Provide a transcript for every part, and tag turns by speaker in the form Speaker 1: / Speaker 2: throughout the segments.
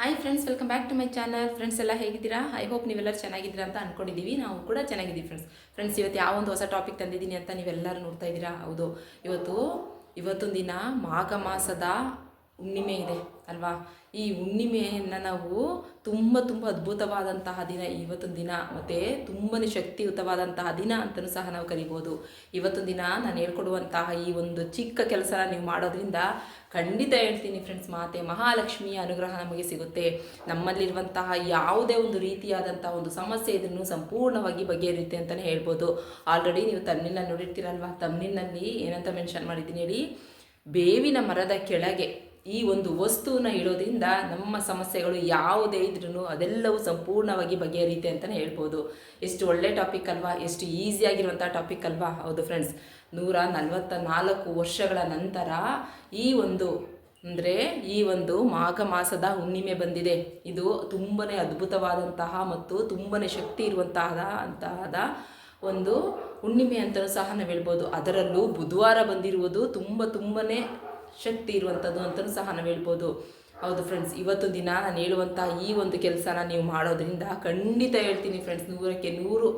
Speaker 1: Hi friends welcome back to my channel friends ಎಲ್ಲ ಹೇಗಿದ್ದೀರಾ? I hope ನೀವೆಲ್ಲರೂ ಚೆನ್ನಾಗಿದ್ದೀರಾ ಅಂತ ಅನ್ಕೊಂಡಿದ್ದೀವಿ. ನಾವು ಕೂಡ ಚೆನ್ನಾಗಿದ್ದೀವಿ ಫ್ರೆಂಡ್ಸ್ ಫ್ರೆಂಡ್ಸ್ ಇವತ್ತು ಯಾವ ಒಂದು ಹೊಸ ಟಾಪಿಕ್ ತಂದಿದ್ದೀನಿ ಅಂತ ನೀವೆಲ್ಲರೂ ನೋಡ್ತಾ ಇದ್ದೀರಾ? ಹೌದು. ಇವತ್ತು ಇವತ್ತೊಂದು ದಿನ ಮಾಘ ಮಾಸದ ಹುಣ್ಣಿಮೆ ಇದೆ. ಅಲ್ವಾ? ಈ ಹುಣ್ಣಿಮೆಯನ್ನು ನಾವು ತುಂಬ ತುಂಬ ಅದ್ಭುತವಾದಂತಹ ದಿನ ಇವತ್ತೊಂದು ದಿನ ಮತ್ತು ತುಂಬಾ ಶಕ್ತಿಯುತವಾದಂತಹ ದಿನ ಅಂತಲೂ ಸಹ ನಾವು ಕರಿಬೋದು. ಇವತ್ತೊಂದು ದಿನ ನಾನು ಹೇಳ್ಕೊಡುವಂತಹ ಈ ಒಂದು ಚಿಕ್ಕ ಕೆಲಸ ನೀವು ಮಾಡೋದ್ರಿಂದ ಖಂಡಿತ ಹೇಳ್ತೀನಿ ಫ್ರೆಂಡ್ಸ್ ಮಾತೆ, ಮಹಾಲಕ್ಷ್ಮಿಯ ಅನುಗ್ರಹ ನಮಗೆ ಸಿಗುತ್ತೆ. ನಮ್ಮಲ್ಲಿರುವಂತಹ ಯಾವುದೇ ಒಂದು ರೀತಿಯಾದಂತಹ ಒಂದು ಸಮಸ್ಯೆ ಇದನ್ನು ಸಂಪೂರ್ಣವಾಗಿ ಬಗೆಹರಿಯುತ್ತೆ ಅಂತಲೇ ಹೇಳ್ಬೋದು. ಆಲ್ರೆಡಿ ನೀವು ತನ್ನಿನ್ನ ನೋಡಿರ್ತೀರಲ್ವಾ? ತಮ್ಮಿನಲ್ಲಿ ಏನಂತ ಮೆನ್ಷನ್ ಮಾಡಿದ್ದೀನಿ ಹೇಳಿ, ಬೇವಿನ ಮರದ ಕೆಳಗೆ ಈ ಒಂದು ವಸ್ತುವನ್ನ ಇಡೋದ್ರಿಂದ ನಮ್ಮ ಸಮಸ್ಯೆಗಳು ಯಾವುದೇ ಇದ್ರೂ ಅದೆಲ್ಲವೂ ಸಂಪೂರ್ಣವಾಗಿ ಬಗೆಹರಿಯುತ್ತೆ ಅಂತಲೇ ಹೇಳ್ಬೋದು. ಎಷ್ಟು ಒಳ್ಳೆ ಟಾಪಿಕ್ ಅಲ್ವಾ? ಎಷ್ಟು ಈಸಿಯಾಗಿರುವಂಥ ಟಾಪಿಕ್ ಅಲ್ವಾ? ಹೌದು ಫ್ರೆಂಡ್ಸ್ ನೂರ ನಲವತ್ತ ನಾಲ್ಕು ವರ್ಷಗಳ ನಂತರ ಈ ಒಂದು, ಅಂದರೆ ಈ ಒಂದು ಮಾಘ ಮಾಸದ ಹುಣ್ಣಿಮೆ ಬಂದಿದೆ. ಇದು ತುಂಬಾ ಅದ್ಭುತವಾದಂತಹ ಮತ್ತು ತುಂಬಾ ಶಕ್ತಿ ಇರುವಂತಹ ಅಂತಹದ ಒಂದು ಹುಣ್ಣಿಮೆ ಅಂತಲೂ ಸಹ ನಾವು ಹೇಳ್ಬೋದು. ಅದರಲ್ಲೂ ಬುಧವಾರ ಬಂದಿರುವುದು ತುಂಬ ತುಂಬನೇ ಶಕ್ತಿ ಇರುವಂಥದ್ದು ಅಂತಲೂ ಸಹ ನಾವು ಹೇಳ್ಬೋದು. ಹೌದು ಫ್ರೆಂಡ್ಸ್ ಇವತ್ತು ದಿನ ನಾನು ಹೇಳುವಂಥ ಈ ಒಂದು ಕೆಲಸನ ನೀವು ಮಾಡೋದ್ರಿಂದ ಖಂಡಿತ ಹೇಳ್ತೀನಿ ಫ್ರೆಂಡ್ಸ್ ನೂರಕ್ಕೆ ನೂರು,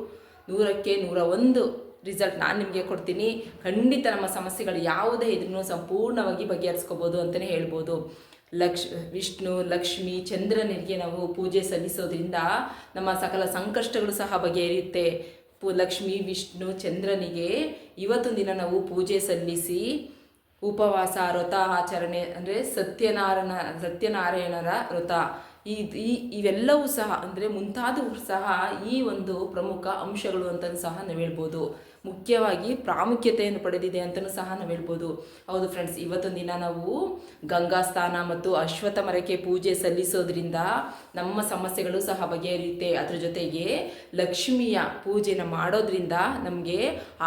Speaker 1: ನೂರಕ್ಕೆ ನೂರ ಒಂದು ರಿಸಲ್ಟ್ ನಾನು ನಿಮಗೆ ಕೊಡ್ತೀನಿ. ಖಂಡಿತ ನಮ್ಮ ಸಮಸ್ಯೆಗಳು ಯಾವುದೇ ಇದ್ರೂ ಸಂಪೂರ್ಣವಾಗಿ ಬಗೆಹರಿಸ್ಕೋಬೋದು ಅಂತಲೇ ಹೇಳ್ಬೋದು. ಲಕ್ಷ್, ವಿಷ್ಣು, ಲಕ್ಷ್ಮಿ, ಚಂದ್ರನಿಗೆ ನಾವು ಪೂಜೆ ಸಲ್ಲಿಸೋದ್ರಿಂದ ನಮ್ಮ ಸಕಲ ಸಂಕಷ್ಟಗಳು ಸಹ ಬಗೆಹರಿಯುತ್ತೆ. ಪು, ಲಕ್ಷ್ಮಿ, ವಿಷ್ಣು, ಚಂದ್ರನಿಗೆ ಇವತ್ತೊಂದಿನ ದಿನ ನಾವು ಪೂಜೆ ಸಲ್ಲಿಸಿ ಉಪವಾಸ, ವ್ರತ, ಆಚರಣೆ, ಅಂದರೆ ಸತ್ಯನಾರಾಯಣ, ಸತ್ಯನಾರಾಯಣರ ವ್ರತ. ಈ ಇವೆಲ್ಲವೂ ಸಹ, ಅಂದರೆ ಮುಂತಾದವು ಸಹ ಈ ಒಂದು ಪ್ರಮುಖ ಅಂಶಗಳು ಅಂತಲೂ ಸಹ ನಾವು ಹೇಳ್ಬೋದು. ಮುಖ್ಯವಾಗಿ ಪ್ರಾಮುಖ್ಯತೆಯನ್ನು ಪಡೆದಿದೆ ಅಂತಲೂ ಸಹ ನಾವು ಹೇಳ್ಬೋದು. ಹೌದು ಫ್ರೆಂಡ್ಸ್ ಇವತ್ತೊಂದು ದಿನ ನಾವು ಗಂಗಾ ಸ್ನಾನ ಮತ್ತು ಅಶ್ವತ್ಥ ಮರಕ್ಕೆ ಪೂಜೆ ಸಲ್ಲಿಸೋದ್ರಿಂದ ನಮ್ಮ ಸಮಸ್ಯೆಗಳು ಸಹ ಬಗೆಹರಿಯುತ್ತೆ. ಅದರ ಜೊತೆಗೆ ಲಕ್ಷ್ಮಿಯ ಪೂಜೆನ ಮಾಡೋದ್ರಿಂದ ನಮಗೆ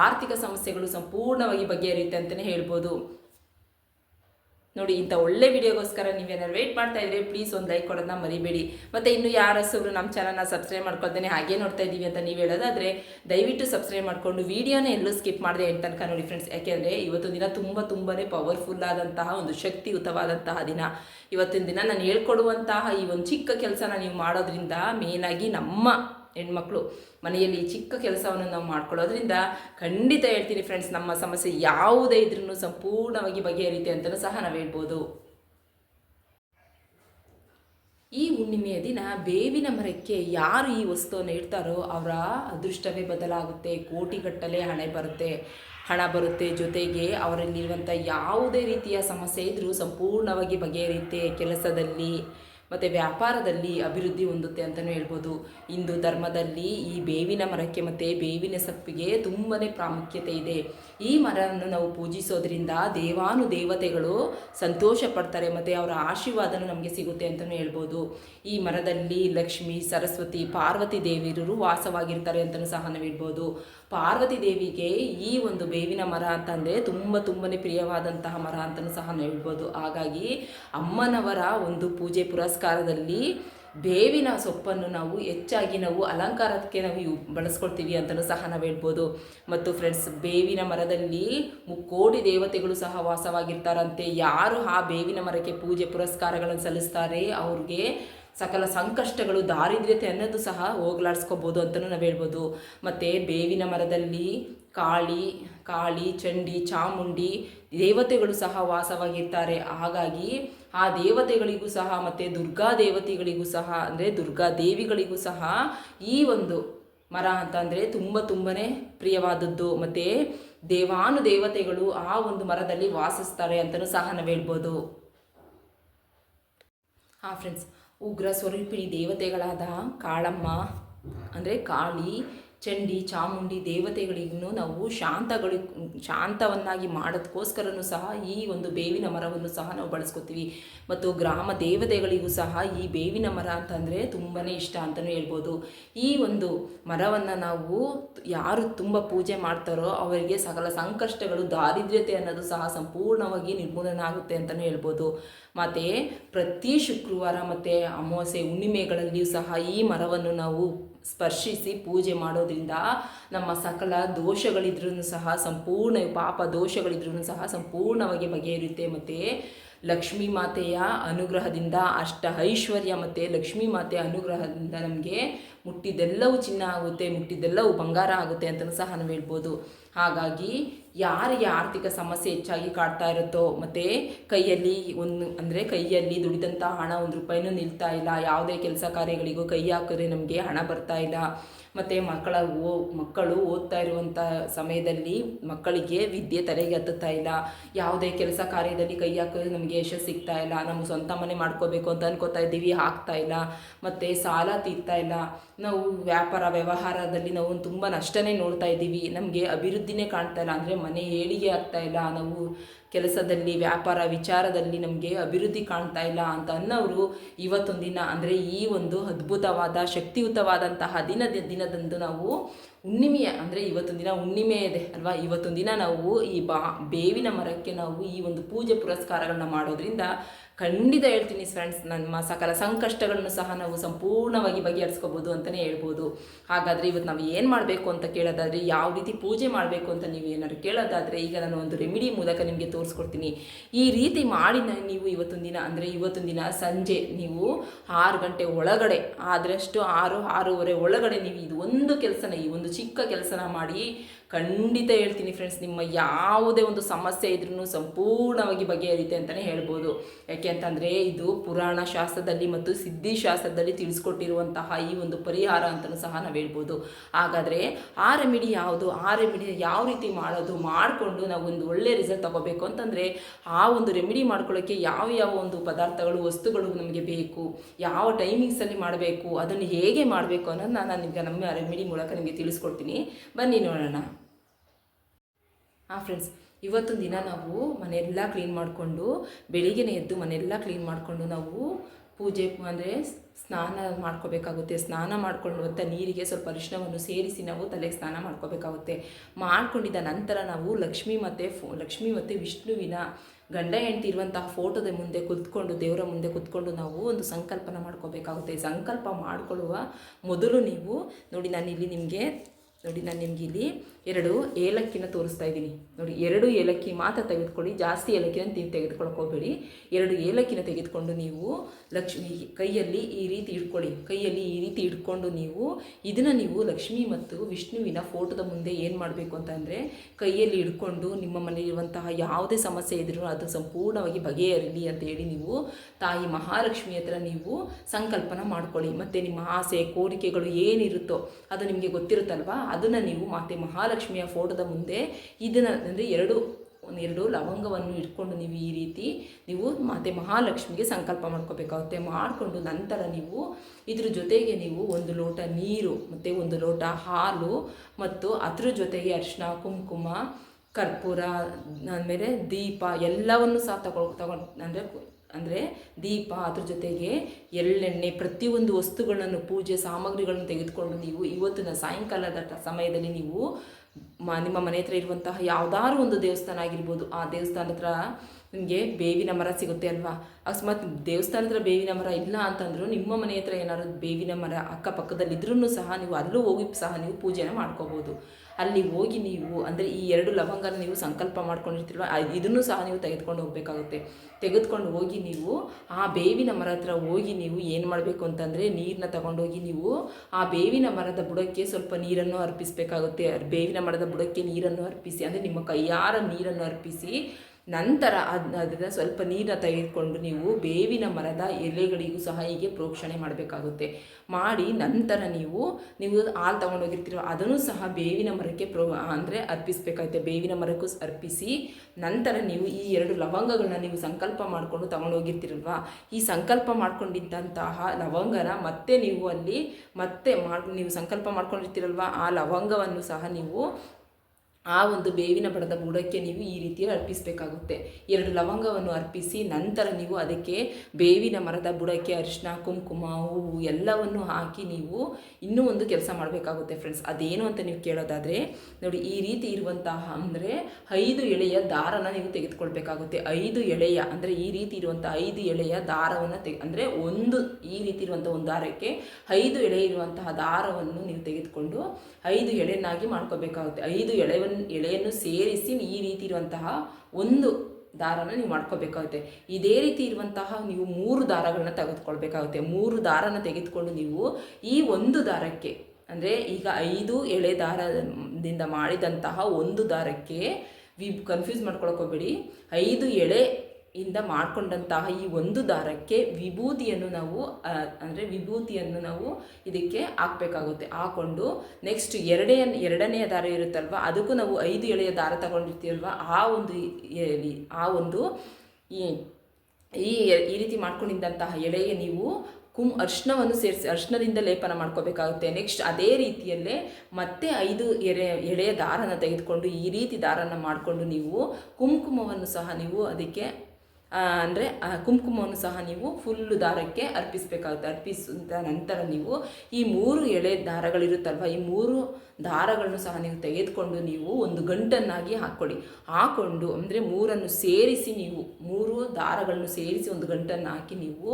Speaker 1: ಆರ್ಥಿಕ ಸಮಸ್ಯೆಗಳು ಸಂಪೂರ್ಣವಾಗಿ ಬಗೆಹರಿಯುತ್ತೆ ಅಂತಲೇ ಹೇಳ್ಬೋದು. ನೋಡಿ, ಇಂಥ ಒಳ್ಳೆ ವಿಡಿಯೋಗೋಸ್ಕರ ನೀವೇನಾದ್ರು ವೇಟ್ ಮಾಡ್ತಾ ಇದ್ರೆ ಪ್ಲೀಸ್ ಒಂದು ಲೈಕ್ ಕೊಡೋದನ್ನ ಮರಿಬೇಡಿ. ಮತ್ತು ಇನ್ನು ಯಾರ ಹಸುರು ನಮ್ಮ ಚಾನಲ್ನ ಸಬ್ಸ್ಕ್ರೈಬ್ ಮಾಡ್ಕೊಳ್ತೇನೆ ಹಾಗೆ ನೋಡ್ತಾ ಇದ್ದೀವಿ ಅಂತ ನೀವು ಹೇಳೋದಾದರೆ, ದಯವಿಟ್ಟು ಸಬ್ಸ್ಕ್ರೈಬ್ ಮಾಡಿಕೊಂಡು ವೀಡಿಯೋನ ಎಲ್ಲೂ ಸ್ಕಿಪ್ ಮಾಡಿದೆ ಅಂತ ತನಕ ನೋಡಿ ಫ್ರೆಂಡ್ಸ್ ಯಾಕೆಂದರೆ ಇವತ್ತು ದಿನ ತುಂಬ ತುಂಬಾ ಪವರ್ಫುಲ್ ಆದಂತಹ ಒಂದು ಶಕ್ತಿಯುತವಾದಂತಹ ದಿನ. ಇವತ್ತಿನ ದಿನ ನಾನು ಹೇಳ್ಕೊಡುವಂತಹ ಈ ಒಂದು ಚಿಕ್ಕ ಕೆಲಸನ ನೀವು ಮಾಡೋದ್ರಿಂದ ಮೇನಾಗಿ ನಮ್ಮ ಹೆಣ್ಮಕ್ಳು ಮನೆಯಲ್ಲಿ ಚಿಕ್ಕ ಕೆಲಸವನ್ನು ನಾವು ಮಾಡ್ಕೊಳ್ಳೋದ್ರಿಂದ ಖಂಡಿತ ಹೇಳ್ತೀನಿ ಫ್ರೆಂಡ್ಸ್ ನಮ್ಮ ಸಮಸ್ಯೆ ಯಾವುದೇ ಇದ್ರೂ ಸಂಪೂರ್ಣವಾಗಿ ಬಗೆಹರಿಯುತ್ತೆ ಅಂತಲೂ ಸಹ ನಾವು ಹೇಳ್ಬೋದು. ಈ ಹುಣ್ಣಿಮೆಯ ದಿನ ಬೇವಿನ ಮರಕ್ಕೆ ಯಾರು ಈ ವಸ್ತುವನ್ನು ಇಡ್ತಾರೋ ಅವರ ಅದೃಷ್ಟವೇ ಬದಲಾಗುತ್ತೆ, ಕೋಟಿಗಟ್ಟಲೆ ಹಣೆ ಬರುತ್ತೆ. ಹಣ ಬರುತ್ತೆ ಜೊತೆಗೆ ಅವರಲ್ಲಿರುವಂಥ ಯಾವುದೇ ರೀತಿಯ ಸಮಸ್ಯೆ ಇದ್ದರೂ ಸಂಪೂರ್ಣವಾಗಿ ಬಗೆಹರಿಯುತ್ತೆ ಕೆಲಸದಲ್ಲಿ. ಮತ್ತು ವ್ಯಾಪಾರದಲ್ಲಿ ಅಭಿವೃದ್ಧಿ ಹೊಂದುತ್ತೆ ಅಂತಲೂ ಹೇಳ್ಬೋದು. ಹಿಂದೂ ಧರ್ಮದಲ್ಲಿ ಈ ಬೇವಿನ ಮರಕ್ಕೆ ಮತ್ತು ಬೇವಿನ ಸೊಪ್ಪಿಗೆ ತುಂಬಾ ಪ್ರಾಮುಖ್ಯತೆ ಇದೆ. ಈ ಮರವನ್ನು ನಾವು ಪೂಜಿಸೋದ್ರಿಂದ ದೇವಾನು ದೇವತೆಗಳು ಸಂತೋಷ ಪಡ್ತಾರೆ ಮತ್ತು ಅವರ ಆಶೀರ್ವಾದನೂ ನಮಗೆ ಸಿಗುತ್ತೆ ಅಂತಲೂ ಹೇಳ್ಬೋದು. ಈ ಮರದಲ್ಲಿ ಲಕ್ಷ್ಮಿ, ಸರಸ್ವತಿ, ಪಾರ್ವತಿ ದೇವಿಯರು ವಾಸವಾಗಿರ್ತಾರೆ ಅಂತಲೂ ಸಹ ನಾವು ಹೇಳ್ಬೋದು. ಪಾರ್ವತಿ ದೇವಿಗೆ ಈ ಒಂದು ಬೇವಿನ ಮರ ಅಂತಂದರೆ ತುಂಬ ತುಂಬನೇ ಪ್ರಿಯವಾದಂತಹ ಮರ ಅಂತಲೂ ಸಹ ನಾವು ಹೇಳ್ಬೋದು. ಹಾಗಾಗಿ ಅಮ್ಮನವರ ಒಂದು ಪೂಜೆ ಪುರಸ್ಕಾರದಲ್ಲಿ ಬೇವಿನ ಸೊಪ್ಪನ್ನು ನಾವು ಹೆಚ್ಚಾಗಿ ನಾವು ಅಲಂಕಾರಕ್ಕೆ ನಾವು ಬಳಸ್ಕೊಳ್ತೀವಿ ಅಂತಲೂ ಸಹ ನಾವು ಹೇಳ್ಬೋದು. ಮತ್ತು ಫ್ರೆಂಡ್ಸ್ ಬೇವಿನ ಮರದಲ್ಲಿ ಮುಕ್ಕೋಡಿ ದೇವತೆಗಳು ಸಹ ವಾಸವಾಗಿರ್ತಾರಂತೆ. ಯಾರು ಆ ಬೇವಿನ ಮರಕ್ಕೆ ಪೂಜೆ ಪುರಸ್ಕಾರಗಳನ್ನು ಸಲ್ಲಿಸ್ತಾರೆ, ಅವ್ರಿಗೆ ಸಕಲ ಸಂಕಷ್ಟಗಳು ದಾರಿದ್ರ್ಯತೆ ಅನ್ನೋದು ಸಹ ಹೋಗ್ಲಾಡಿಸ್ಕೋಬೋದು ಅಂತಲೂ ನಾವು ಹೇಳ್ಬೋದು. ಮತ್ತು ಬೇವಿನ ಮರದಲ್ಲಿ ಕಾಳಿ ಕಾಳಿ, ಚಂಡಿ, ಚಾಮುಂಡಿ ದೇವತೆಗಳು ಸಹ ವಾಸವಾಗಿರ್ತಾರೆ. ಹಾಗಾಗಿ ಆ ದೇವತೆಗಳಿಗೂ ಸಹ ಮತ್ತು ದುರ್ಗಾ ದೇವತೆಗಳಿಗೂ ಸಹ ಅಂದರೆ ದುರ್ಗಾ ದೇವಿಗಳಿಗೂ ಸಹ ಈ ಒಂದು ಮರ ಅಂತಂದರೆ ತುಂಬ ತುಂಬನೇ ಪ್ರಿಯವಾದದ್ದು. ಮತ್ತು ದೇವಾನು ದೇವತೆಗಳು ಆ ಒಂದು ಮರದಲ್ಲಿ ವಾಸಿಸ್ತಾರೆ ಅಂತಲೂ ಸಹ ನಾವು ಹೇಳ್ಬೋದು. ಹಾಂ ಫ್ರೆಂಡ್ಸ್ ಉಗ್ರ ಸ್ವರೂಪಿಣಿ ದೇವತೆಗಳಾದ ಕಾಳಮ್ಮ ಅಂದರೆ ಕಾಳಿ ಚಂಡಿ, ಚಾಮುಂಡಿ ದೇವತೆಗಳಿಗೂ ನಾವು ಶಾಂತಗಳು, ಶಾಂತವನ್ನಾಗಿ ಮಾಡೋದಕ್ಕೋಸ್ಕರನೂ ಸಹ ಈ ಒಂದು ಬೇವಿನ ಮರವನ್ನು ಸಹ ನಾವು ಬಳಸ್ಕೊತೀವಿ. ಮತ್ತು ಗ್ರಾಮ ದೇವತೆಗಳಿಗೂ ಸಹ ಈ ಬೇವಿನ ಮರ ಅಂತಂದರೆ ತುಂಬಾ ಇಷ್ಟ ಅಂತಲೂ ಹೇಳ್ಬೋದು. ಈ ಒಂದು ಮರವನ್ನು ನಾವು ಯಾರು ತುಂಬ ಪೂಜೆ ಮಾಡ್ತಾರೋ ಅವರಿಗೆ ಸಕಲ ಸಂಕಷ್ಟಗಳು, ದಾರಿದ್ರ್ಯತೆ ಅನ್ನೋದು ಸಹ ಸಂಪೂರ್ಣವಾಗಿ ನಿರ್ಮೂಲನ ಆಗುತ್ತೆ ಅಂತಲೂ ಹೇಳ್ಬೋದು. ಮತ್ತು ಪ್ರತಿ ಶುಕ್ರವಾರ ಮತ್ತು ಅಮಾವಾಸ್ಯೆ ಹುಣ್ಣಿಮೆಗಳಲ್ಲಿಯೂ ಸಹ ಈ ಮರವನ್ನು ನಾವು ಸ್ಪರ್ಶಿಸಿ ಪೂಜೆ ಮಾಡೋದ್ರಿಂದ ನಮ್ಮ ಸಕಲ ದೋಷಗಳಿದ್ರೂ ಸಹ ಸಂಪೂರ್ಣ ಪಾಪ ದೋಷಗಳಿದ್ರೂ ಸಹ ಸಂಪೂರ್ಣವಾಗಿ ಬಗೆಹರಿಯುತ್ತೆ ಮತ್ತು ಲಕ್ಷ್ಮೀ ಮಾತೆಯ ಅನುಗ್ರಹದಿಂದ, ಅಷ್ಟ ಐಶ್ವರ್ಯ ಮತ್ತು ಲಕ್ಷ್ಮೀ ಮಾತೆಯ ಅನುಗ್ರಹದಿಂದ ನಮಗೆ ಮುಟ್ಟಿದೆಲ್ಲವೂ ಚಿನ್ನ ಆಗುತ್ತೆ, ಮುಟ್ಟಿದೆಲ್ಲವೂ ಬಂಗಾರ ಆಗುತ್ತೆ ಅಂತಲೂ ಸಹ ನಾವು ಹೇಳ್ಬೋದು. ಹಾಗಾಗಿ ಯಾರಿಗೆ ಆರ್ಥಿಕ ಸಮಸ್ಯೆ ಹೆಚ್ಚಾಗಿ ಕಾಡ್ತಾ ಇರುತ್ತೋ, ಮತ್ತು ಕೈಯಲ್ಲಿ ಒಂದು, ಅಂದರೆ ಕೈಯಲ್ಲಿ ದುಡಿದಂಥ ಹಣ ಒಂದು ರೂಪಾಯಿನೂ ನಿಲ್ತಾ ಇಲ್ಲ, ಯಾವುದೇ ಕೆಲಸ ಕಾರ್ಯಗಳಿಗೂ ಕೈ ಹಾಕಿದ್ರೆ ನಮಗೆ ಹಣ ಬರ್ತಾ ಇಲ್ಲ. ಮತ್ತು ಮಕ್ಕಳ ಓ, ಮಕ್ಕಳು ಓದ್ತಾ ಇರುವಂಥ ಸಮಯದಲ್ಲಿ ಮಕ್ಕಳಿಗೆ ವಿದ್ಯೆ ತಲೆಗೆ ಹತ್ತುತ್ತಾ ಇಲ್ಲ. ಯಾವುದೇ ಕೆಲಸ ಕಾರ್ಯದಲ್ಲಿ ಕೈ ಹಾಕಿದ್ರೆ ನಮಗೆ ಯಶಸ್ಸು ಸಿಗ್ತಾ ಇಲ್ಲ. ನಮ್ಮ ಸ್ವಂತ ಮನೆ ಮಾಡ್ಕೋಬೇಕು ಅಂತ ಅನ್ಕೋತಾ ಇದ್ದೀವಿ ಆಗ್ತಾ ಇಲ್ಲ. ಮತ್ತು ಸಾಲ ತೀರ್ತಾ ಇಲ್ಲ. ನಾವು ವ್ಯಾಪಾರ, ವ್ಯವಹಾರದಲ್ಲಿ ನಾವು ತುಂಬ ನಷ್ಟನೇ ನೋಡ್ತಾ ಇದ್ದೀವಿ. ನಮಗೆ ಅಭಿವೃದ್ಧಿನೇ ಕಾಣ್ತಾ ಇಲ್ಲ. ಅಂದರೆ ಮನೆ ಏಳಿಗೆ ಆಗ್ತಾ ಇಲ್ಲ. ನಾವು ಕೆಲಸದಲ್ಲಿ, ವ್ಯಾಪಾರ ವಿಚಾರದಲ್ಲಿ ನಮಗೆ ಅಭಿವೃದ್ಧಿ ಕಾಣ್ತಾ ಇಲ್ಲ ಅಂತ ಅನ್ನೋರು ದಿನ ಅಂದರೆ ಈ ಒಂದು ಅದ್ಭುತವಾದ, ಶಕ್ತಿಯುತವಾದಂತಹ ದಿನದ ದಿನದಂದು ನಾವು ಹುಣ್ಣಿಮೆಯ, ಅಂದರೆ ಇವತ್ತೊಂದು ದಿನ ಹುಣ್ಣಿಮೆ ಇದೆ ಅಲ್ವಾ? ಇವತ್ತೊಂದು ದಿನ ನಾವು ಈ ಬಾ, ಬೇವಿನ ಮರಕ್ಕೆ ನಾವು ಈ ಒಂದು ಪೂಜೆ ಪುರಸ್ಕಾರಗಳನ್ನ ಮಾಡೋದ್ರಿಂದ ಖಂಡಿತ ಹೇಳ್ತೀನಿ ಫ್ರೆಂಡ್ಸ್ ನಮ್ಮ ಸಕಲ ಸಂಕಷ್ಟಗಳನ್ನು ಸಹ ನಾವು ಸಂಪೂರ್ಣವಾಗಿ ಬಗೆಹರಿಸ್ಕೋಬೋದು ಅಂತಲೇ ಹೇಳ್ಬೋದು. ಹಾಗಾದರೆ ಇವತ್ತು ನಾವು ಏನು ಮಾಡಬೇಕು ಅಂತ ಕೇಳೋದಾದರೆ, ಯಾವ ರೀತಿ ಪೂಜೆ ಮಾಡಬೇಕು ಅಂತ ನೀವು ಏನಾದ್ರು ಕೇಳೋದಾದರೆ, ಈಗ ನಾನು ಒಂದು ರೆಮಿಡಿ ಮೂಲಕ ನಿಮಗೆ ತೋರಿಸ್ಕೊಡ್ತೀನಿ. ಈ ರೀತಿ ಮಾಡಿ ನೀವು ಇವತ್ತೊಂದು ದಿನ, ಅಂದರೆ ಇವತ್ತೊಂದು ದಿನ ಸಂಜೆ ನೀವು ಆರು ಗಂಟೆ ಒಳಗಡೆ, ಆದರಷ್ಟು ಆರು, ಆರೂವರೆ ಒಳಗಡೆ ನೀವು ಇದು ಒಂದು ಕೆಲಸನ, ಈ ಒಂದು ಚಿಕ್ಕ ಕೆಲಸನ ಮಾಡಿ ಖಂಡಿತ ಹೇಳ್ತೀನಿ ಫ್ರೆಂಡ್ಸ್ ನಿಮ್ಮ ಯಾವುದೇ ಒಂದು ಸಮಸ್ಯೆ ಇದ್ರೂ ಸಂಪೂರ್ಣವಾಗಿ ಬಗೆಹರಿತೆ ಅಂತಲೇ ಹೇಳ್ಬೋದು. ಯಾಕೆ ಅಂತಂದರೆ ಇದು ಪುರಾಣ ಶಾಸ್ತ್ರದಲ್ಲಿ ಮತ್ತು ಸಿದ್ಧಿ ಶಾಸ್ತ್ರದಲ್ಲಿ ತಿಳಿಸ್ಕೊಟ್ಟಿರುವಂತಹ ಈ ಒಂದು ಪರಿಹಾರ ಅಂತಲೂ ಸಹ ನಾವು ಹೇಳ್ಬೋದು. ಹಾಗಾದರೆ ಆ ರೆಮಿಡಿ ಯಾವುದು ಆ ರೆಮಿಡಿ ಯಾವ ರೀತಿ ಮಾಡೋದು, ಮಾಡಿಕೊಂಡು ನಾವು ಒಂದು ಒಳ್ಳೆ ರಿಸಲ್ಟ್ ತಗೋಬೇಕು ಅಂತಂದರೆ ಆ ಒಂದು ರೆಮಿಡಿ ಮಾಡ್ಕೊಳ್ಳೋಕ್ಕೆ ಯಾವ ಯಾವ ಒಂದು ಪದಾರ್ಥಗಳು, ವಸ್ತುಗಳು ನಮಗೆ ಬೇಕು, ಯಾವ ಟೈಮಿಂಗ್ಸಲ್ಲಿ ಮಾಡಬೇಕು, ಅದನ್ನು ಹೇಗೆ ಮಾಡಬೇಕು ಅನ್ನೋದು ನಾನು ನಿಮಗೆ ನಮ್ಮ ರೆಮಿಡಿ ಮೂಲಕ ನಿಮಗೆ ತಿಳಿಸ್ಕೊಡ್ತೀನಿ. ಬನ್ನಿ ನೋಡೋಣ. ಹಾಂ ಫ್ರೆಂಡ್ಸ್ ಇವತ್ತೊಂದು ದಿನ ನಾವು ಮನೆಯೆಲ್ಲ ಕ್ಲೀನ್ ಮಾಡಿಕೊಂಡು ಬೆಳಿಗ್ಗೆ ಎದ್ದು ಮನೆಯೆಲ್ಲ ಕ್ಲೀನ್ ಮಾಡಿಕೊಂಡು ನಾವು ಪೂಜೆ ಅಂದರೆ ಸ್ನಾನ ಮಾಡ್ಕೋಬೇಕಾಗುತ್ತೆ. ಸ್ನಾನ ಮಾಡ್ಕೊಂಡು ಅಂತ ನೀರಿಗೆ ಸ್ವಲ್ಪ ಅರಿಶಿನವನ್ನು ಸೇರಿಸಿ ನಾವು ತಲೆಗೆ ಸ್ನಾನ ಮಾಡ್ಕೋಬೇಕಾಗುತ್ತೆ. ಮಾಡ್ಕೊಂಡಿದ್ದ ನಂತರ ನಾವು ಲಕ್ಷ್ಮಿ ಮತ್ತು ಫೋ, ಲಕ್ಷ್ಮಿ ಮತ್ತು ವಿಷ್ಣುವಿನ ಗಂಡ ಹೆಂಡತಿ ಇರುವಂತಹ ಫೋಟೋದ ಮುಂದೆ ಕುತ್ಕೊಂಡು, ದೇವರ ಮುಂದೆ ಕುತ್ಕೊಂಡು ನಾವು ಒಂದು ಸಂಕಲ್ಪನ ಮಾಡ್ಕೋಬೇಕಾಗುತ್ತೆ. ಸಂಕಲ್ಪ ಮಾಡಿಕೊಳ್ಳುವ ಮೊದಲು ನೀವು, ನೋಡಿ ನಾನು ಇಲ್ಲಿ ನಿಮಗೆ, ನೋಡಿ ನಾನು ನಿಮಗಿಲ್ಲಿ ಎರಡು ಏಲಕ್ಕಿನ ತೋರಿಸ್ತಾ ಇದ್ದೀನಿ. ನೋಡಿ, ಎರಡು ಏಲಕ್ಕಿ ಮಾತ್ರ ತೆಗೆದುಕೊಳ್ಳಿ, ಜಾಸ್ತಿ ಏಲಕ್ಕಿನ ನೀವು ತೆಗೆದುಕೊಳ್ಳೋಕೆ ಹೋಗಬೇಡಿ. ಎರಡು ಏಲಕ್ಕಿನ ತೆಗೆದುಕೊಂಡು ನೀವು ಲಕ್ಷ್ಮಿ ಕೈಯಲ್ಲಿ ಈ ರೀತಿ ಇಟ್ಕೊಳ್ಳಿ. ಕೈಯಲ್ಲಿ ಈ ರೀತಿ ಇಟ್ಕೊಂಡು ನೀವು ಇದನ್ನು ನೀವು ಲಕ್ಷ್ಮಿ ಮತ್ತು ವಿಷ್ಣುವಿನ ಫೋಟೋದ ಮುಂದೆ ಏನು ಮಾಡಬೇಕು ಅಂತಂದರೆ ಕೈಯಲ್ಲಿ ಇಟ್ಕೊಂಡು ನಿಮ್ಮ ಮನೆಯಲ್ಲಿರುವಂತಹ ಯಾವುದೇ ಸಮಸ್ಯೆ ಇದ್ರೂ ಅದು ಸಂಪೂರ್ಣವಾಗಿ ಬಗೆಹರಿಲಿ ಅಂತ ಹೇಳಿ ನೀವು ತಾಯಿ ಮಹಾಲಕ್ಷ್ಮಿ ಹತ್ರ ನೀವು ಸಂಕಲ್ಪನ ಮಾಡ್ಕೊಳ್ಳಿ. ಮತ್ತು ನಿಮ್ಮ ಆಸೆ, ಕೋರಿಕೆಗಳು ಏನಿರುತ್ತೋ ಅದು ನಿಮಗೆ ಗೊತ್ತಿರುತ್ತಲ್ವಾ? ಅದನ್ನು ನೀವು ಮಾತೆ ಮಹಾಲಕ್ಷ್ಮಿಯ ಫೋಟೋದ ಮುಂದೆ ಇದನ್ನು ಅಂದರೆ ಎರಡು ಒಂದೆರಡು ಲವಂಗವನ್ನು ಇಟ್ಕೊಂಡು ನೀವು ಈ ರೀತಿ ನೀವು ಮತ್ತೆ ಮಹಾಲಕ್ಷ್ಮಿಗೆ ಸಂಕಲ್ಪ ಮಾಡ್ಕೋಬೇಕಾಗುತ್ತೆ. ಮಾಡಿಕೊಂಡು ನಂತರ ನೀವು ಇದ್ರ ಜೊತೆಗೆ ನೀವು ಒಂದು ಲೋಟ ನೀರು, ಮತ್ತು ಒಂದು ಲೋಟ ಹಾಲು, ಮತ್ತು ಅದ್ರ ಜೊತೆಗೆ ಅರಿಶಿನ ಕುಂಕುಮ, ಕರ್ಪೂರ ಆಮೇಲೆ ದೀಪ ಎಲ್ಲವನ್ನು ಸಹ ತಗೊಳ್, ತಗೊಂಡು ಅಂದರೆ ಅಂದರೆ ದೀಪ ಅದ್ರ ಜೊತೆಗೆ ಎಳ್ಳೆಣ್ಣೆ ಪ್ರತಿಯೊಂದು ವಸ್ತುಗಳನ್ನು ಪೂಜೆ ಸಾಮಗ್ರಿಗಳನ್ನು ತೆಗೆದುಕೊಂಡು ನೀವು ಇವತ್ತಿನ ಸಾಯಂಕಾಲದ ಸಮಯದಲ್ಲಿ ನೀವು ನಿಮ್ಮ ಮನೆ ಹತ್ರ ಇರುವಂತಹ ಯಾವ್ದಾದ್ರು ಒಂದು ದೇವಸ್ಥಾನ ಆಗಿರ್ಬೋದು ಆ ದೇವಸ್ಥಾನದ ಹತ್ರ ನಿಮಗೆ ಬೇವಿನ ಮರ ಸಿಗುತ್ತೆ ಅಲ್ವಾ? ಅಕಸ್ಮಾತ್ ದೇವಸ್ಥಾನ ಹತ್ರ ಬೇವಿನ ಮರ ಇಲ್ಲ ಅಂತಂದ್ರೂ ನಿಮ್ಮ ಮನೆ ಹತ್ರ ಏನಾದ್ರು ಬೇವಿನ ಮರ ಅಕ್ಕಪಕ್ಕದಲ್ಲಿ ಇದ್ರೂ ಸಹ ನೀವು ಅಲ್ಲೂ ಹೋಗಿ ಸಹ ನೀವು ಪೂಜೆನ ಮಾಡ್ಕೋಬೋದು. ಅಲ್ಲಿ ಹೋಗಿ ನೀವು ಅಂದರೆ ಈ ಎರಡು ಲವಂಗನ ನೀವು ಸಂಕಲ್ಪ ಮಾಡ್ಕೊಂಡಿರ್ತೀರಲ್ವ? ಆ- ಇದನ್ನು ಸಹ ನೀವು ತೆಗೆದುಕೊಂಡು ಹೋಗಬೇಕಾಗುತ್ತೆ. ತೆಗೆದುಕೊಂಡು ಹೋಗಿ ನೀವು ಆ ಬೇವಿನ ಮರ ಹತ್ರ ಹೋಗಿ ನೀವು ಏನು ಮಾಡಬೇಕು ಅಂತಂದರೆ ನೀರನ್ನ ತಗೊಂಡೋಗಿ ನೀವು ಆ ಬೇವಿನ ಮರದ ಬುಡಕ್ಕೆ ಸ್ವಲ್ಪ ನೀರನ್ನು ಅರ್ಪಿಸಬೇಕಾಗುತ್ತೆ. ಬೇವಿನ ಮರದ ಬುಡಕ್ಕೆ ನೀರನ್ನು ಅರ್ಪಿಸಿ, ಅಂದರೆ ನಿಮ್ಮ ಕೈಯಾರ ನೀರನ್ನು ಅರ್ಪಿಸಿ ನಂತರ ಅದನ್ನ ಅದನ್ನ ಸ್ವಲ್ಪ ನೀರನ್ನ ತೆಗೆದುಕೊಂಡು ನೀವು ಬೇವಿನ ಮರದ ಎಲೆಗಳಿಗೂ ಸಹ ಹೀಗೆ ಪ್ರೋಕ್ಷಣೆ ಮಾಡಬೇಕಾಗುತ್ತೆ. ಮಾಡಿ ನಂತರ ನೀವು ನೀವು ಹಾಲು ತೊಗೊಂಡೋಗಿರ್ತೀರೋ ಅದನ್ನು ಸಹ ಬೇವಿನ ಮರಕ್ಕೆ ಪ್ರೋ ಅಂದರೆ ಅರ್ಪಿಸಬೇಕಾಗುತ್ತೆ. ಬೇವಿನ ಮರಕ್ಕೂ ಅರ್ಪಿಸಿ ನಂತರ ನೀವು ಈ ಎರಡು ಲವಂಗಗಳನ್ನ ನೀವು ಸಂಕಲ್ಪ ಮಾಡಿಕೊಂಡು ತಗೊಂಡೋಗಿರ್ತೀರಲ್ವಾ ಈ ಸಂಕಲ್ಪ ಮಾಡ್ಕೊಂಡಿದ್ದಂತಹ ಲವಂಗನ ಮತ್ತೆ ನೀವು ಅಲ್ಲಿ ಮತ್ತೆ ಮಾಡಿ ನೀವು ಸಂಕಲ್ಪ ಮಾಡ್ಕೊಂಡಿರ್ತೀರಲ್ವ? ಆ ಲವಂಗವನ್ನು ಸಹ ನೀವು ಆ ಒಂದು ಬೇವಿನ ಬಡದ ಬುಡಕ್ಕೆ ನೀವು ಈ ರೀತಿಯಲ್ಲಿ ಅರ್ಪಿಸಬೇಕಾಗುತ್ತೆ. ಎರಡು ಲವಂಗವನ್ನು ಅರ್ಪಿಸಿ ನಂತರ ನೀವು ಅದಕ್ಕೆ ಬೇವಿನ ಮರದ ಬುಡಕ್ಕೆ ಅರಿಶಿನ ಕುಂಕುಮ, ಹೂವು ಎಲ್ಲವನ್ನು ಹಾಕಿ ನೀವು ಇನ್ನೂ ಒಂದು ಕೆಲಸ ಮಾಡಬೇಕಾಗುತ್ತೆ ಫ್ರೆಂಡ್ಸ್ ಅದೇನು ಅಂತ ನೀವು ಕೇಳೋದಾದರೆ, ನೋಡಿ ಈ ರೀತಿ ಇರುವಂತಹ ಅಂದರೆ ಐದು ಎಳೆಯ ದಾರನ ನೀವು ತೆಗೆದುಕೊಳ್ಬೇಕಾಗುತ್ತೆ. ಐದು ಎಳೆಯ ಅಂದರೆ ಈ ರೀತಿ ಇರುವಂಥ ಐದು ಎಳೆಯ ದಾರವನ್ನು ತೆಗೆ, ಅಂದರೆ ಒಂದು ಈ ರೀತಿ ಇರುವಂಥ ಒಂದು ದಾರಕ್ಕೆ ಐದು ಎಳೆ ಇರುವಂತಹ ದಾರವನ್ನು ನೀವು ತೆಗೆದುಕೊಂಡು ಐದು ಎಳೆಯನ್ನಾಗಿ ಮಾಡ್ಕೋಬೇಕಾಗುತ್ತೆ. ಐದು ಎಳೆವನ್ನು ಎಳೆಯನ್ನು ಸೇರಿಸಿ ಈ ರೀತಿ ಇರುವಂತಹ ಒಂದು ದಾರನ ನೀವು ಮಾಡ್ಕೋಬೇಕಾಗುತ್ತೆ. ಇದೇ ರೀತಿ ಇರುವಂತಹ ನೀವು ಮೂರು ದಾರಗಳನ್ನ ತೆಗೆದುಕೊಳ್ಬೇಕಾಗುತ್ತೆ. ಮೂರು ದಾರನ ತೆಗೆದುಕೊಂಡು ನೀವು ಈ ಒಂದು ದಾರಕ್ಕೆ, ಅಂದರೆ ಈಗ ಐದು ಎಳೆ ದಾರದಿಂದ ಮಾಡಿದಂತಹ ಒಂದು ದಾರಕ್ಕೆ, ವಿ ಕನ್ಫ್ಯೂಸ್ ಮಾಡ್ಕೊಳಕ್ಕೆ ಹೋಗ್ಬೇಡಿ. ಐದು ಎಳೆ ಇಂದ ಮಾಡಿಕೊಂಡಂತಹ ಈ ಒಂದು ದಾರಕ್ಕೆ ವಿಭೂತಿಯನ್ನು ನಾವು ಅಂದರೆ ವಿಭೂತಿಯನ್ನು ನಾವು ಇದಕ್ಕೆ ಹಾಕಬೇಕಾಗುತ್ತೆ. ಹಾಕೊಂಡು ನೆಕ್ಸ್ಟ್ ಎರಡೇ, ಎರಡನೆಯ ದಾರ ಇರುತ್ತಲ್ವ, ಅದಕ್ಕೂ ನಾವು ಐದು ಎಳೆಯ ದಾರ ತಗೊಂಡಿರ್ತೀವಲ್ವ, ಆ ಒಂದು ಆ ಒಂದು ಈ ಈ ಈ ರೀತಿ ಮಾಡ್ಕೊಂಡಿದ್ದಂತಹ ಎಳೆಗೆ ನೀವು ಕುಂ, ಅರ್ಶನವನ್ನು ಸೇರಿಸಿ, ಅರ್ಶನದಿಂದ ಲೇಪನ ಮಾಡ್ಕೋಬೇಕಾಗುತ್ತೆ. ನೆಕ್ಸ್ಟ್ ಅದೇ ರೀತಿಯಲ್ಲೇ ಮತ್ತೆ ಐದು ಎರೆ, ಎಳೆಯ ದಾರನ ತೆಗೆದುಕೊಂಡು ಈ ರೀತಿ ದಾರನ ಮಾಡಿಕೊಂಡು ನೀವು ಕುಂಕುಮವನ್ನು ಸಹ ನೀವು ಅದಕ್ಕೆ ಅಂದರೆ ಕುಂಕುಮವನ್ನು ಸಹ ನೀವು ಫುಲ್ಲು ದಾರಕ್ಕೆ ಅರ್ಪಿಸಬೇಕಾಗುತ್ತೆ. ಅರ್ಪಿಸಿದ ನಂತರ ನೀವು ಈ ಮೂರು ಎಳೆ ದಾರಗಳಿರುತ್ತಲ್ವ, ಈ ಮೂರು ದಾರಗಳನ್ನು ಸಹ ನೀವು ತೆಗೆದುಕೊಂಡು ನೀವು ಒಂದು ಗಂಟನ್ನಾಗಿ ಹಾಕ್ಕೊಡಿ ಹಾಕ್ಕೊಂಡು ಅಂದರೆ ಮೂರನ್ನು ಸೇರಿಸಿ ನೀವು, ಮೂರು ದಾರಗಳನ್ನು ಸೇರಿಸಿ ಒಂದು ಗಂಟನ್ನು ಹಾಕಿ ನೀವು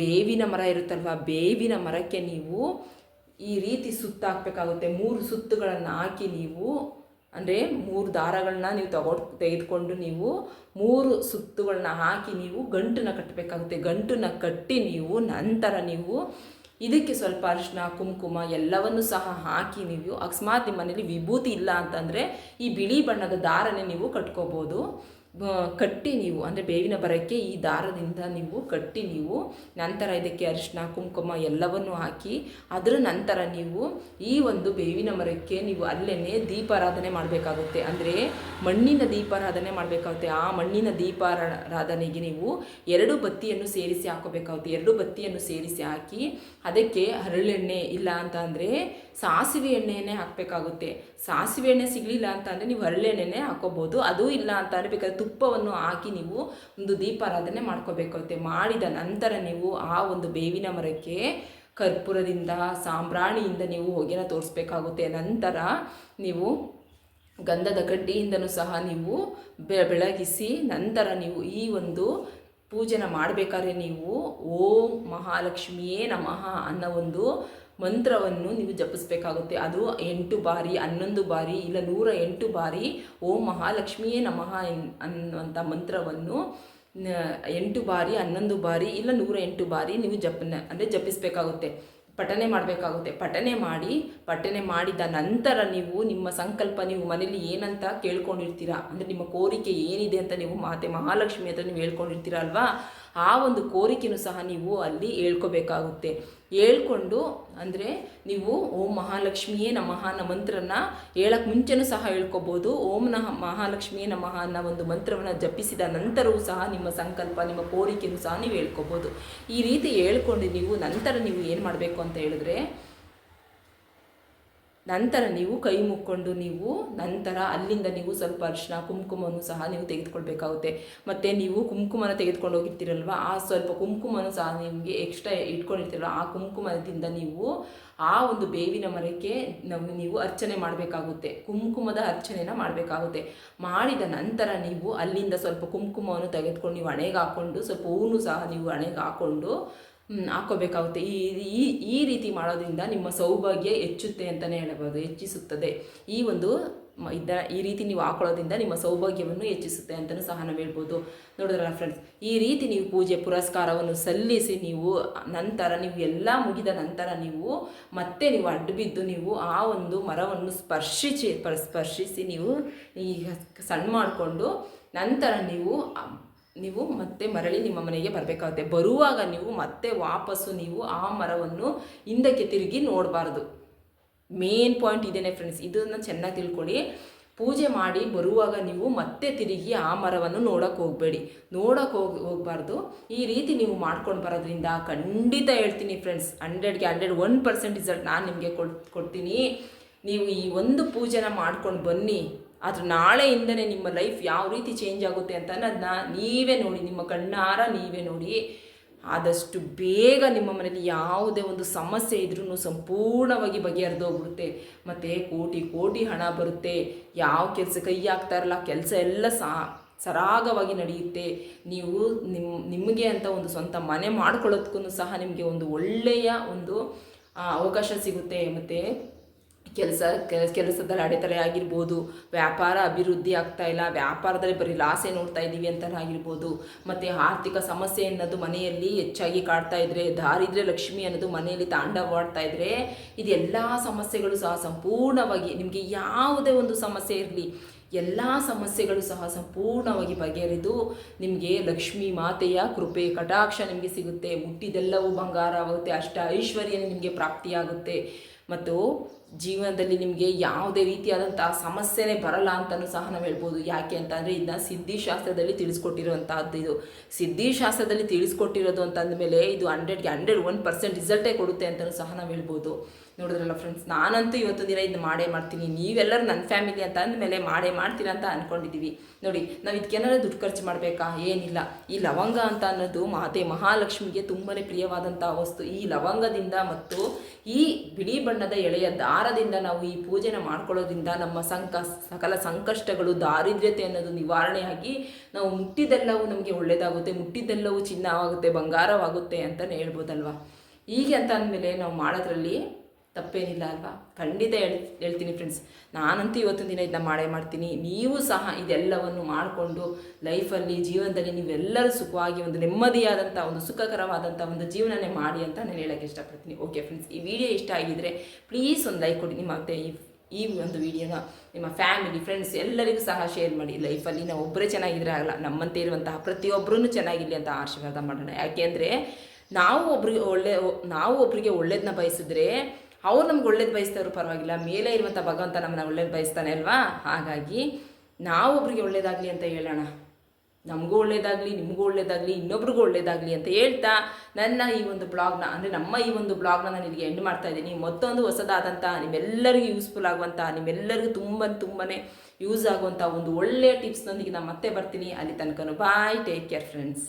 Speaker 1: ಬೇವಿನ ಮರ ಇರುತ್ತಲ್ವ, ಬೇವಿನ ಮರಕ್ಕೆ ನೀವು ಈ ರೀತಿ ಸುತ್ತಾಕಬೇಕಾಗುತ್ತೆ. ಮೂರು ಸುತ್ತುಗಳನ್ನು ಹಾಕಿ ನೀವು ಅಂದರೆ ಮೂರು ದಾರಗಳನ್ನ ನೀವು ತಗೊ ತೆಗೆದುಕೊಂಡು ನೀವು ಮೂರು ಸುತ್ತುಗಳನ್ನ ಹಾಕಿ ನೀವು ಗಂಟನ್ನು ಕಟ್ಟಬೇಕಾಗುತ್ತೆ ಗಂಟನ್ನು ಕಟ್ಟಿ ನೀವು ನಂತರ ನೀವು ಇದಕ್ಕೆ ಸ್ವಲ್ಪ ಅರಿಶಿನ ಕುಂಕುಮ ಎಲ್ಲವನ್ನು ಸಹ ಹಾಕಿ ನೀವು ಅಕಸ್ಮಾತ್ ನಿಮ್ಮ ಮನೇಲಿ ವಿಭೂತಿ ಇಲ್ಲ ಅಂತಂದರೆ ಈ ಬಿಳಿ ಬಣ್ಣದ ದಾರನೇ ನೀವು ಕಟ್ಕೋಬೋದು. ಕಟ್ಟಿ ನೀವು, ಅಂದರೆ ಬೇವಿನ ಬರಕ್ಕೆ ಈ ದಾರದಿಂದ ನೀವು ಕಟ್ಟಿ ನೀವು, ನಂತರ ಇದಕ್ಕೆ ಅರಿಶಿನ ಕುಂಕುಮ ಎಲ್ಲವನ್ನು ಹಾಕಿ, ಅದರ ನಂತರ ನೀವು ಈ ಒಂದು ಬೇವಿನ ಮರಕ್ಕೆ ನೀವು ಅಲ್ಲೇ ದೀಪಾರಾಧನೆ ಮಾಡಬೇಕಾಗುತ್ತೆ. ಅಂದರೆ ಮಣ್ಣಿನ ದೀಪಾರಾಧನೆ ಮಾಡಬೇಕಾಗುತ್ತೆ. ಆ ಮಣ್ಣಿನ ದೀಪಾರಾಧನೆಗೆ ನೀವು ಎರಡು ಬತ್ತಿಯನ್ನು ಸೇರಿಸಿ ಹಾಕೋಬೇಕಾಗುತ್ತೆ. ಎರಡು ಬತ್ತಿಯನ್ನು ಸೇರಿಸಿ ಹಾಕಿ, ಅದಕ್ಕೆ ಹರಳೆಣ್ಣೆ ಇಲ್ಲ ಅಂತ ಅಂದರೆ ಸಾಸಿವೆ ಎಣ್ಣೆಯನ್ನೇ ಹಾಕಬೇಕಾಗುತ್ತೆ. ಸಾಸಿವೆ ಎಣ್ಣೆ ಸಿಗಲಿಲ್ಲ ಅಂತ ಅಂದರೆ ನೀವು ಹರಳೆಣ್ಣೆನೇ ಹಾಕೋಬೋದು. ಅದು ಇಲ್ಲ ಅಂತ ಅಂದರೆ ತುಪ್ಪವನ್ನು ಹಾಕಿ ನೀವು ಒಂದು ದೀಪಾರಾಧನೆ ಮಾಡ್ಕೋಬೇಕಾಗುತ್ತೆ ಮಾಡಿದ ನಂತರ ನೀವು ಆ ಒಂದು ಬೇವಿನ ಮರಕ್ಕೆ ಕರ್ಪೂರದಿಂದ, ಸಾಂಬ್ರಾಣಿಯಿಂದ ನೀವು ಹೊಗೆನ ತೋರಿಸ್ಬೇಕಾಗುತ್ತೆ. ನಂತರ ನೀವು ಗಂಧದ ಕಡ್ಡಿಯಿಂದನೂ ಸಹ ನೀವು ಬೆಳಗಿಸಿ ನಂತರ ನೀವು ಈ ಒಂದು ಪೂಜೆನ ಮಾಡಬೇಕಾದ್ರೆ ನೀವು ಓಂ ಮಹಾಲಕ್ಷ್ಮಿಯೇ ನಮಃ ಅನ್ನೋ ಒಂದು ಮಂತ್ರವನ್ನು ನೀವು ಜಪಿಸ್ಬೇಕಾಗುತ್ತೆ. ಅದು ಎಂಟು ಬಾರಿ, ಹನ್ನೊಂದು ಬಾರಿ, ಇಲ್ಲ ನೂರ ಎಂಟು ಬಾರಿ ಓಂ ಮಹಾಲಕ್ಷ್ಮಿಯೇ ನಮಃ ಎನ್- ಅನ್ನುವಂಥ ಮಂತ್ರವನ್ನು ಎಂಟು ಬಾರಿ, ಹನ್ನೊಂದು ಬಾರಿ, ಇಲ್ಲ ನೂರ ಎಂಟು ಬಾರಿ ನೀವು ಜಪನ, ಅಂದರೆ ಜಪಿಸಬೇಕಾಗುತ್ತೆ. ಪಠನೆ ಮಾಡಬೇಕಾಗುತ್ತೆ. ಪಠನೆ ಮಾಡಿ, ಪಠನೆ ಮಾಡಿದ ನಂತರ ನೀವು ನಿಮ್ಮ ಸಂಕಲ್ಪ ನೀವು ಮನೇಲಿ ಏನಂತ ಕೇಳ್ಕೊಂಡಿರ್ತೀರಾ? ಅಂದರೆ ನಿಮ್ಮ ಕೋರಿಕೆ ಏನಿದೆ ಅಂತ ನೀವು ಮಾತೆ ಮಹಾಲಕ್ಷ್ಮಿ ಹತ್ರ ನೀವು ಹೇಳ್ಕೊಂಡಿರ್ತೀರ ಅಲ್ವಾ? ಆ ಒಂದು ಕೋರಿಕೆನೂ ಸಹ ನೀವು ಅಲ್ಲಿ ಹೇಳ್ಕೋಬೇಕಾಗುತ್ತೆ. ಹೇಳ್ಕೊಂಡು ಅಂದರೆ ನೀವು ಓಂ ಮಹಾಲಕ್ಷ್ಮಿಯೇ ನಮಃ ಅನ್ನೋ ಮಂತ್ರನ ಹೇಳಕ್ಕೆ ಮುಂಚೆನೂ ಸಹ ಹೇಳ್ಕೊಬೋದು. ಓಂ ನಹ ಮಹಾಲಕ್ಷ್ಮಿಯೇ ನಮಃ ಅನ್ನೋ ಒಂದು ಮಂತ್ರವನ್ನು ಜಪಿಸಿದ ನಂತರವೂ ಸಹ ನಿಮ್ಮ ಸಂಕಲ್ಪ, ನಿಮ್ಮ ಕೋರಿಕೆಯೂ ಸಹ ನೀವು ಹೇಳ್ಕೊಬೋದು. ಈ ರೀತಿ ಹೇಳ್ಕೊಂಡು ನೀವು ನಂತರ ನೀವು ಏನು ಮಾಡಬೇಕು ಅಂತ ಹೇಳಿದ್ರೆ ನಂತರ ನೀವು ಕೈ ಮುಕ್ಕೊಂಡು ನೀವು ನಂತರ ಅಲ್ಲಿಂದ ನೀವು ಸ್ವಲ್ಪ ಅರಿಶಿನ ಕುಂಕುಮವನ್ನು ಸಹ ನೀವು ತೆಗೆದುಕೊಳ್ಬೇಕಾಗುತ್ತೆ. ಮತ್ತು ನೀವು ಕುಂಕುಮನ ತೆಗೆದುಕೊಂಡು ಹೋಗಿರ್ತೀರಲ್ವ? ಆ ಸ್ವಲ್ಪ ಕುಂಕುಮನ ಸಹ ನಿಮಗೆ ಎಕ್ಸ್ಟ್ರಾ ಇಟ್ಕೊಂಡಿರ್ತೀರಲ್ಲ ಆ ಕುಂಕುಮದಿಂದ ನೀವು ಆ ಒಂದು ಬೇವಿನ ಮರಕ್ಕೆ ನಾವು ನೀವು ಅರ್ಚನೆ ಮಾಡಬೇಕಾಗುತ್ತೆ. ಕುಂಕುಮದ ಅರ್ಚನೆನ ಮಾಡಬೇಕಾಗುತ್ತೆ. ಮಾಡಿದ ನಂತರ ನೀವು ಅಲ್ಲಿಂದ ಸ್ವಲ್ಪ ಕುಂಕುಮವನ್ನು ತೆಗೆದುಕೊಂಡು ನೀವು ಹಣೆಗೆ ಹಾಕ್ಕೊಂಡು ಸ್ವಲ್ಪ ಹೂವು ಸಹ ನೀವು ಹಣೆಗೆ ಹಾಕ್ಕೊಂಡು ಹ್ಮ್, ಹಾಕ್ಕೋಬೇಕಾಗುತ್ತೆ ಈ ಈ ರೀತಿ ಮಾಡೋದ್ರಿಂದ ನಿಮ್ಮ ಸೌಭಾಗ್ಯ ಹೆಚ್ಚುತ್ತೆ ಅಂತಲೇ ಹೇಳಬಹುದು ಹೆಚ್ಚಿಸುತ್ತದೆ. ಈ ಒಂದು ಇದ್ದ ಇದ ಈ ರೀತಿ ನೀವು ಹಾಕೊಳ್ಳೋದ್ರಿಂದ ನಿಮ್ಮ ಸೌಭಾಗ್ಯವನ್ನು ಹೆಚ್ಚಿಸುತ್ತೆ ಅಂತಲೂ ಸಹ ನಾವು ಹೇಳ್ಬೋದು. ನೋಡಿದ್ರಲ್ಲ ಫ್ರೆಂಡ್ಸ್ ಈ ರೀತಿ ನೀವು ಪೂಜೆ ಪುರಸ್ಕಾರವನ್ನು ಸಲ್ಲಿಸಿ ನೀವು ನಂತರ ನೀವು ಎಲ್ಲ ಮುಗಿದ ನಂತರ ನೀವು ಮತ್ತೆ ನೀವು ಅಡ್ಡಬಿದ್ದು ನೀವು ಆ ಒಂದು ಮರವನ್ನು ಸ್ಪರ್ಶಿಸಿ ಪರ್- ಸ್ಪರ್ಶಿಸಿ ನೀವು ಈಗ ಸಣ್ಣ ಮಾಡಿಕೊಂಡು ನಂತರ ನೀವು ನೀವು ಮತ್ತೆ ಮರಳಿ ನಿಮ್ಮ ಮನೆಗೆ ಬರಬೇಕಾಗುತ್ತೆ. ಬರುವಾಗ ನೀವು ಮತ್ತೆ ವಾಪಸ್ಸು ನೀವು ಆ ಮರವನ್ನು ಹಿಂದಕ್ಕೆ ತಿರುಗಿ ನೋಡಬಾರ್ದು. ಮೇನ್ ಪಾಯಿಂಟ್ ಇದೇನೆ ಫ್ರೆಂಡ್ಸ್ ಇದನ್ನು ಚೆನ್ನಾಗಿ ತಿಳ್ಕೊಳ್ಳಿ. ಪೂಜೆ ಮಾಡಿ ಬರುವಾಗ ನೀವು ಮತ್ತೆ ತಿರುಗಿ ಆ ಮರವನ್ನು ನೋಡೋಕ್ಕೆ ಹೋಗಬೇಡಿ. ನೋಡೋಕೆ ಹೋಗಿ, ಹೋಗಬಾರ್ದು. ಈ ರೀತಿ ನೀವು ಮಾಡ್ಕೊಂಡು ಬರೋದ್ರಿಂದ ಖಂಡಿತ ಹೇಳ್ತೀನಿ ಫ್ರೆಂಡ್ಸ್ ಹಂಡ್ರೆಡ್ಗೆ ಹಂಡ್ರೆಡ್ ಒನ್ ಪರ್ಸೆಂಟ್ ರಿಸಲ್ಟ್ ನಾನು ನಿಮಗೆ ಕೊಡ್, ಕೊಡ್ತೀನಿ. ನೀವು ಈ ಒಂದು ಪೂಜೆನ ಮಾಡ್ಕೊಂಡು ಬನ್ನಿ. ಆದ್ರೆ ನಾಳೆಯಿಂದನೇ ನಿಮ್ಮ ಲೈಫ್ ಯಾವ ರೀತಿ ಚೇಂಜ್ ಆಗುತ್ತೆ ಅಂತ ಅನ್ನೋದನ್ನ ನೀವೇ ನೋಡಿ, ನಿಮ್ಮ ಕಣ್ಣಾರ ನೀವೇ ನೋಡಿ. ಆದಷ್ಟು ಬೇಗ ನಿಮ್ಮ ಮನೇಲಿ ಯಾವುದೇ ಒಂದು ಸಮಸ್ಯೆ ಇದ್ರೂ ಸಂಪೂರ್ಣವಾಗಿ ಬಗೆಹರಿದೋಗ್ಬಿಡುತ್ತೆ ಮತ್ತು ಕೋಟಿ ಕೋಟಿ ಹಣ ಬರುತ್ತೆ. ಯಾವ ಕೆಲಸ ಕೈ ಹಾಕ್ತಾ ಇರಲ್ಲ, ಕೆಲಸ ಎಲ್ಲ ಸರಾಗವಾಗಿ ನಡೆಯುತ್ತೆ. ನೀವು ನಿಮ್ಮ ನಿಮಗೆ ಅಂತ ಒಂದು ಸ್ವಂತ ಮನೆ ಮಾಡ್ಕೊಳ್ಳೋದಕ್ಕೂ ಸಹ ನಿಮಗೆ ಒಂದು ಒಳ್ಳೆಯ ಒಂದು ಅವಕಾಶ ಸಿಗುತ್ತೆ. ಮತ್ತು ಕೆಲಸ ಕೆಲಸದಲ್ಲಿ ಅಡೆತಡೆ ಆಗಿರ್ಬೋದು, ವ್ಯಾಪಾರ ಅಭಿವೃದ್ಧಿ ಆಗ್ತಾ ಇಲ್ಲ, ವ್ಯಾಪಾರದಲ್ಲಿ ಬರೀ ಲಾಸೇ ನೋಡ್ತಾ ಇದ್ದೀವಿ ಅಂತ ಆಗಿರ್ಬೋದು, ಮತ್ತು ಆರ್ಥಿಕ ಸಮಸ್ಯೆ ಅನ್ನೋದು ಮನೆಯಲ್ಲಿ ಹೆಚ್ಚಾಗಿ ಕಾಡ್ತಾ ಇದ್ರೆ, ದಾರಿದ್ರೆ ಲಕ್ಷ್ಮಿ ಅನ್ನೋದು ಮನೆಯಲ್ಲಿ ತಾಂಡವಾಡ್ತಾ ಇದ್ರೆ, ಇದೆಲ್ಲ ಸಮಸ್ಯೆಗಳು ಸಹ ಸಂಪೂರ್ಣವಾಗಿ ನಿಮಗೆ ಯಾವುದೇ ಒಂದು ಸಮಸ್ಯೆ ಇರಲಿ, ಎಲ್ಲ ಸಮಸ್ಯೆಗಳು ಸಹ ಸಂಪೂರ್ಣವಾಗಿ ಬಗೆಹರಿದು ನಿಮಗೆ ಲಕ್ಷ್ಮೀ ಮಾತೆಯ ಕೃಪೆ, ಕಟಾಕ್ಷ ನಿಮಗೆ ಸಿಗುತ್ತೆ, ಮುಟ್ಟಿದೆಲ್ಲವೂ ಬಂಗಾರವಾಗುತ್ತೆ ಅಷ್ಟ ಐಶ್ವರ್ಯ ನಿಮಗೆ ಪ್ರಾಪ್ತಿಯಾಗುತ್ತೆ. ಮತ್ತು ಜೀವನದಲ್ಲಿ ನಿಮಗೆ ಯಾವುದೇ ರೀತಿಯಾದಂತಹ ಸಮಸ್ಯೆನೇ ಬರಲ್ಲ ಅಂತಲೂ ಸಹ ನಾವು ಹೇಳ್ಬೋದು. ಯಾಕೆ ಅಂತಂದರೆ ಇದನ್ನ ಸಿದ್ಧಿಶಾಸ್ತ್ರದಲ್ಲಿ ತಿಳಿಸ್ಕೊಟ್ಟಿರುವಂತಹದ್ದು ಇದು. ಸಿದ್ಧಿಶಾಸ್ತ್ರದಲ್ಲಿ ತಿಳಿಸ್ಕೊಟ್ಟಿರೋದು ಅಂತ ಅಂದಮೇಲೆ ಇದು ಹಂಡ್ರೆಡ್ಗೆ ಹಂಡ್ರೆಡ್ ಒನ್ ಪರ್ಸೆಂಟ್ ರಿಸಲ್ಟೇ ಕೊಡುತ್ತೆ ಅಂತಲೂ ಸಹ ನಾವು ಹೇಳ್ಬೋದು. ನೋಡಿದ್ರಲ್ಲ ಫ್ರೆಂಡ್ಸ್ ನಾನಂತೂ ಇವತ್ತು ದಿನ ಇದನ್ನ ಮಾಡೇ ಮಾಡ್ತೀನಿ. ನೀವೆಲ್ಲರೂ ನನ್ನ ಫ್ಯಾಮಿಲಿ ಅಂತ ಅಂದಮೇಲೆ ಮಾಡೇ ಮಾಡ್ತೀರ ಅಂತ ಅಂದ್ಕೊಂಡಿದ್ದೀವಿ ನೋಡಿ, ನಾವು ಇದಕ್ಕೇನಾದ್ರೂ ದುಡ್ಡು ಖರ್ಚು ಮಾಡಬೇಕಾ? ಏನಿಲ್ಲ. ಈ ಲವಂಗ ಅಂತ ಅನ್ನೋದು ಮಾತೆ ಮಹಾಲಕ್ಷ್ಮಿಗೆ ತುಂಬಾ ಪ್ರಿಯವಾದಂಥ ವಸ್ತು. ಈ ಲವಂಗದಿಂದ ಮತ್ತು ಈ ಬಿಳಿ ಬಣ್ಣದ ಎಳೆಯ ದಾರದಿಂದ ನಾವು ಈ ಪೂಜೆನ ಮಾಡ್ಕೊಳ್ಳೋದ್ರಿಂದ ನಮ್ಮ ಸಂಕ, ಸಕಲ ಸಂಕಷ್ಟಗಳು, ದಾರಿದ್ರ್ಯತೆ ಅನ್ನೋದು ನಿವಾರಣೆಯಾಗಿ ನಾವು ಮುಟ್ಟಿದ್ದೆಲ್ಲವೂ ನಮಗೆ ಒಳ್ಳೆಯದಾಗುತ್ತೆ ಮುಟ್ಟಿದ್ದೆಲ್ಲವೂ ಚಿನ್ನವಾಗುತ್ತೆ, ಬಂಗಾರವಾಗುತ್ತೆ ಅಂತಲೇ ಹೇಳ್ಬೋದಲ್ವಾ? ಹೀಗೆ ಅಂತ ಅಂದಮೇಲೆ ನಾವು ಮಾಡೋದ್ರಲ್ಲಿ ತಪ್ಪೇನಿಲ್ಲ ಅಲ್ವಾ? ಖಂಡಿತ ಹೇಳ್, ಹೇಳ್ತೀನಿ ಫ್ರೆಂಡ್ಸ್ ನಾನಂತೂ ಇವತ್ತಿನ ದಿನ ಇದನ್ನ ಮಾಡೇ ಮಾಡ್ತೀನಿ. ನೀವು ಸಹ ಇದೆಲ್ಲವನ್ನು ಮಾಡಿಕೊಂಡು ಲೈಫಲ್ಲಿ ಜೀವನದಲ್ಲಿ ನೀವೆಲ್ಲರೂ ಸುಖವಾಗಿ ಒಂದು ನೆಮ್ಮದಿಯಾದಂಥ ಒಂದು ಸುಖಕರವಾದಂಥ ಒಂದು ಜೀವನನೇ ಮಾಡಿ ಅಂತ ನಾನು ಹೇಳೋಕ್ಕೆ ಇಷ್ಟಪಡ್ತೀನಿ. ಓಕೆ ಫ್ರೆಂಡ್ಸ್ ಈ ವಿಡಿಯೋ ಇಷ್ಟ ಆಗಿದ್ದರೆ ಪ್ಲೀಸ್ ಒಂದು ಲೈಕ್ ಕೊಡಿ ನಿಮ್ಮ ಮತ್ತೆ ಈ ಈ ಒಂದು ವಿಡಿಯೋನ ನಿಮ್ಮ ಫ್ಯಾಮಿಲಿ ಫ್ರೆಂಡ್ಸ್ ಎಲ್ಲರಿಗೂ ಸಹ ಶೇರ್ ಮಾಡಿ. ಲೈಫಲ್ಲಿ ನಾವು ಒಬ್ಬರೇ ಚೆನ್ನಾಗಿದ್ರೆ ಆಗಲ್ಲ. ನಮ್ಮಂತೆ ಇರುವಂತಹ ಪ್ರತಿಯೊಬ್ಬರೂ ಚೆನ್ನಾಗಿರಲಿ ಅಂತ ಆಶೀರ್ವಾದ ಮಾಡೋಣ. ಯಾಕೆಂದರೆ ನಾವು ಒಬ್ರಿಗೆ ಒಳ್ಳೆ, ನಾವು ಒಬ್ಬರಿಗೆ ಒಳ್ಳೇದನ್ನ ಬಯಸಿದ್ರೆ ಅವ್ರು ನಮ್ಗೆ ಒಳ್ಳೇದು ಬಯಸ್ತಾರು ಪರವಾಗಿಲ್ಲ. ಮೇಲೆ ಇರುವಂಥ ಭಗವಂತ ನಮ್ಮನ್ನ ಒಳ್ಳೇದು ಬಯಸ್ತಾನೆ ಅಲ್ವಾ? ಹಾಗಾಗಿ ನಾವು ಒಬ್ರಿಗೆ ಒಳ್ಳೇದಾಗಲಿ ಅಂತ ಹೇಳೋಣ. ನಮಗೂ ಒಳ್ಳೇದಾಗಲಿ, ನಿಮಗೂ ಒಳ್ಳೇದಾಗಲಿ, ಇನ್ನೊಬ್ರಿಗೂ ಒಳ್ಳೇದಾಗಲಿ ಅಂತ ಹೇಳ್ತಾ ನನ್ನ ಈ ಒಂದು ಬ್ಲಾಗ್ನ, ಅಂದರೆ ನಮ್ಮ ಈ ಒಂದು ಬ್ಲಾಗ್ನ ನಾನು ನಿಮಗೆ ಎಂಡ್ ಮಾಡ್ತಾ ಇದ್ದೀನಿ. ಮತ್ತೊಂದು ಹೊಸದಾದಂಥ ನಿಮ್ಮೆಲ್ಲರಿಗೂ ಯೂಸ್ಫುಲ್ ಆಗುವಂಥ ನಿಮ್ಮೆಲ್ಲರಿಗೂ ತುಂಬ ತುಂಬಾ ಯೂಸ್ ಆಗುವಂಥ ಒಂದು ಒಳ್ಳೆಯ ಟಿಪ್ಸ್ನೊಂದಿಗೆ ನಾನು ಮತ್ತೆ ಬರ್ತೀನಿ. ಅಲ್ಲಿ ತನಕನೂ ಬಾಯ್ ಟೇಕ್ ಕೇರ್ ಫ್ರೆಂಡ್ಸ್